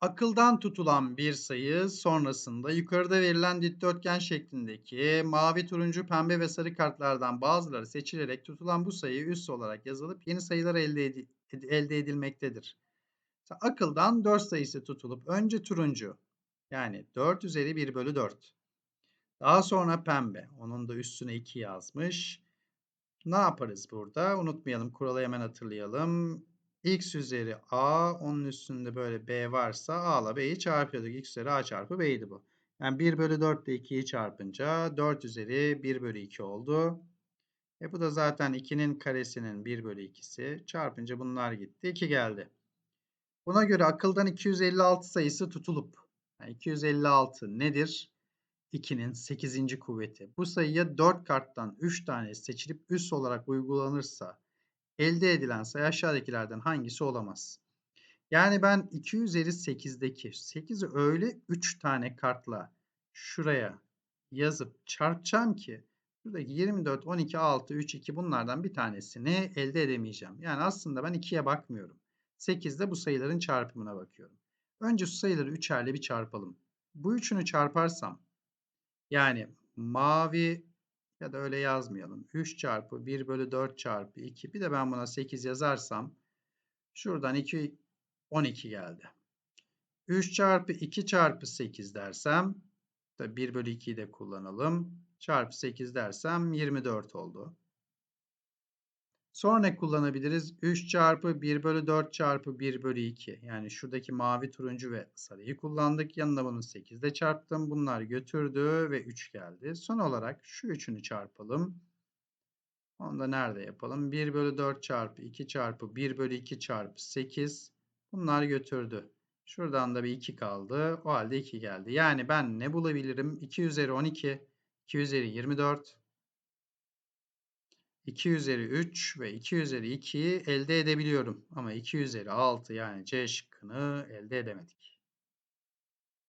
Akıldan tutulan bir sayı sonrasında yukarıda verilen dikdörtgen şeklindeki mavi, turuncu, pembe ve sarı kartlardan bazıları seçilerek tutulan bu sayı üst olarak yazılıp yeni sayılar elde, ed- elde edilmektedir. Akıldan 4 sayısı tutulup önce turuncu yani 4 üzeri 1 bölü 4. Daha sonra pembe. Onun da üstüne 2 yazmış. Ne yaparız burada? Unutmayalım. Kuralı hemen hatırlayalım. X üzeri A, onun üstünde böyle B varsa A ile B'yi çarpıyorduk. X üzeri A çarpı B'ydi bu. Yani 1 bölü 4 ile 2'yi çarpınca 4 üzeri 1 bölü 2 oldu. E bu da zaten 2'nin karesinin 1 bölü 2'si. Çarpınca bunlar gitti. 2 geldi. Buna göre akıldan 256 sayısı tutulup, yani 256 nedir? 2'nin 8. kuvveti. Bu sayıya 4 karttan 3 tane seçilip üst olarak uygulanırsa elde edilen sayı aşağıdakilerden hangisi olamaz? Yani ben 2 üzeri 8'deki 8'i öyle 3 tane kartla şuraya yazıp çarpacağım ki buradaki 24, 12, 6, 3, 2 bunlardan bir tanesini elde edemeyeceğim. Yani aslında ben 2'ye bakmıyorum. 8'de bu sayıların çarpımına bakıyorum. Önce şu sayıları üçerle bir çarpalım. Bu üçünü çarparsam yani mavi ya da öyle yazmayalım. 3 çarpı 1 bölü 4 çarpı 2. Bir de ben buna 8 yazarsam şuradan 2 12 geldi. 3 çarpı 2 çarpı 8 dersem da 1 bölü 2'yi de kullanalım. Çarpı 8 dersem 24 oldu. Sonra ne kullanabiliriz? 3 çarpı 1 bölü 4 çarpı 1 bölü 2. Yani şuradaki mavi, turuncu ve sarıyı kullandık. Yanına bunu 8 ile çarptım. Bunlar götürdü ve 3 geldi. Son olarak şu üçünü çarpalım. Onu da nerede yapalım? 1 bölü 4 çarpı 2 çarpı 1 bölü 2 çarpı 8. Bunlar götürdü. Şuradan da bir 2 kaldı. O halde 2 geldi. Yani ben ne bulabilirim? 2 üzeri 12, 2 üzeri 24, 2 üzeri 3 ve 2 üzeri 2'yi elde edebiliyorum. Ama 2 üzeri 6 yani C şıkkını elde edemedik.